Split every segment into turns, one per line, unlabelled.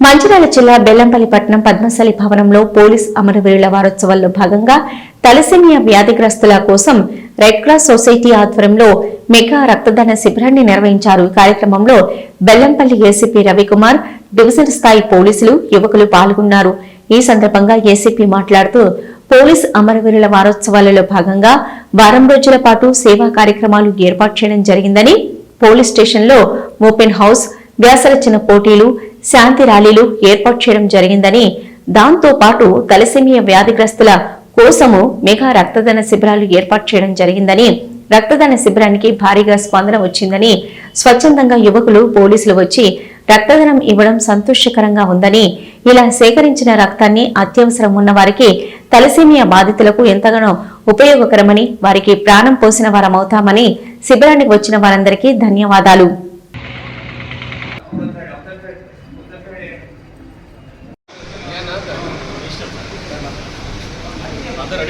మంచిర్యాల జిల్లా బెల్లంపల్లి పట్టణం పద్మశాలి భవనంలో పోలీస్ అమరవీరుల వారోత్సవాల్లో భాగంగా తలసేమియా వ్యాధిగ్రస్తుల కోసం రెడ్ క్రాస్ సొసైటీ ఆధ్వర్యంలో మెగా రక్తదాన శిబిరాన్ని నిర్వహించారు. ఈ కార్యక్రమంలో బెల్లంపల్లి ఏసీపీ రవికుమార్ డివిజన్ స్థాయి పోలీసులు యువకులు పాల్గొన్నారు. ఈ సందర్భంగా ఏసీపీ మాట్లాడుతూ పోలీస్ అమరవీరుల వారోత్సవాలలో భాగంగా వారం రోజుల పాటు సేవా కార్యక్రమాలు ఏర్పాటు చేయడం జరిగిందని పోలీస్ స్టేషన్లో ఓపెన్ హౌస్ వ్యాసరచన పోటీలు శాంతి ర్యాలీలు ఏర్పాటు చేయడం జరిగిందని దాంతో పాటు తలసేమియా వ్యాధిగ్రస్తుల కోసము మెగా రక్తదాన శిబిరాలు ఏర్పాటు చేయడం జరిగిందని రక్తదాన శిబిరానికి భారీగా స్పందన వచ్చిందని స్వచ్ఛందంగా యువకులు పోలీసులు వచ్చి రక్తదానం ఇవ్వడం సంతోషకరంగా ఉందని ఇలా సేకరించిన రక్తాన్ని అత్యవసరం ఉన్న వారికి తలసేమియా బాధితులకు ఎంతగానో ఉపయోగకరమని వారికి ప్రాణం పోసిన వారమవుతామని శిబిరానికి వచ్చిన వారందరికీ ధన్యవాదాలు.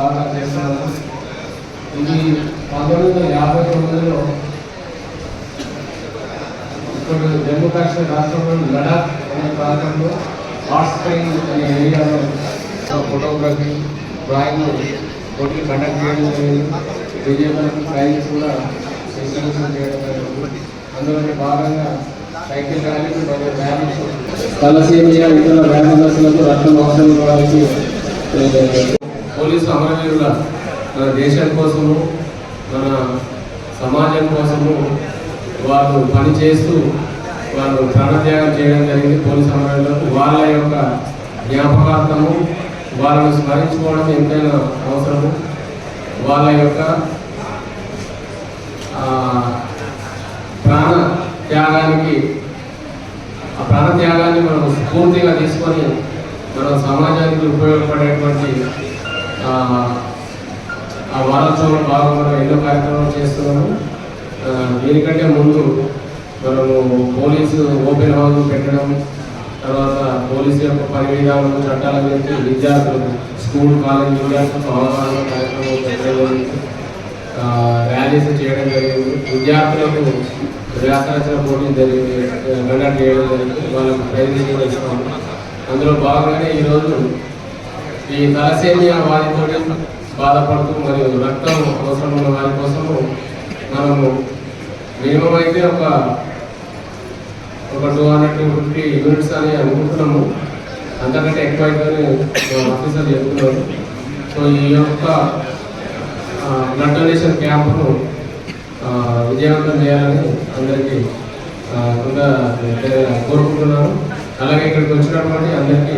బాగా చేస్తున్నాము ఇది పంతొమ్మిది వందల యాభై తొమ్మిదిలో ఇప్పుడు జమ్మూ కాశ్మీర్ రాష్ట్రంలో లడాక్ అనే ప్రాంతంలో హాట్ స్ప్రింగ్ అనే ఏరియాలో ఫోటోగ్రఫీ డ్రాయింగ్ పోటీలు కండక్ట్ చేయడం జరిగింది. విజయవాడకి ప్రైజ్ కూడా ఇన్స్టిట్యూషన్ చేయడం జరిగింది. అందులోని భాగంగా సైకిల్ ర్యాలీ మరియు ర్యాలీస్. తలసీమియా ఇతర వ్యాధిగ్రస్తులకు రక్తం అవసరం వారికి పోలీసు అమరవీరుల మన దేశం కోసము మన సమాజం కోసము వారు పనిచేస్తూ వారు ప్రాణత్యాగం చేయడం జరిగింది పోలీసు అమరవీరులకు. వాళ్ళ యొక్క జ్ఞాపకార్థము వాళ్ళను స్మరించుకోవడం ఎంతైనా అవసరము. వాళ్ళ యొక్క ప్రాణ త్యాగానికి ఆ ప్రాణ త్యాగాన్ని మనం స్ఫూర్తిగా తీసుకొని మన సమాజానికి ఉపయోగపడేటువంటి ఆ, ఆ వారోత్సవంలో భాగంగా ఎన్నో కార్యక్రమాలు చేస్తున్నాము. దీనికంటే ముందు మనము పోలీసు ఓపెన్ హౌస్ పెట్టడం తర్వాత పోలీసు యొక్క పని విధానం చట్టాల గురించి విద్యార్థులు స్కూల్ కాలేజ్ విద్యార్థులకు అవగాహన కార్యక్రమం పెట్టడం జరిగింది. ర్యాలీస్ చేయడం జరిగింది. విద్యార్థులకు వ్యాసరచన పోటీలు జరిగింది. కండక్ట్ చేయడం జరిగింది. వాళ్ళకు ప్రైజ్ కూడా అందులో భాగంగానే ఈరోజు ఈ తలసేమియా వారితో బాధపడుతూ మరియు రక్తం అవసరం ఉన్న వారి కోసము మనము మినిమం అయితే ఒక ఒక టూ హండ్రెడ్ ఫిఫ్టీ యూనిట్స్ అని అనుకుంటున్నాము. అంతకంటే ఎక్కువ అయితే ఆఫీసర్ చెప్తున్నారు. సో ఈ యొక్క బ్లడ్ డొనేషన్ క్యాంపును విజయవంతం చేయాలని అందరికీ కూడా కోరుకుంటున్నాను. అలాగే ఇక్కడికి వచ్చినటువంటి అందరికీ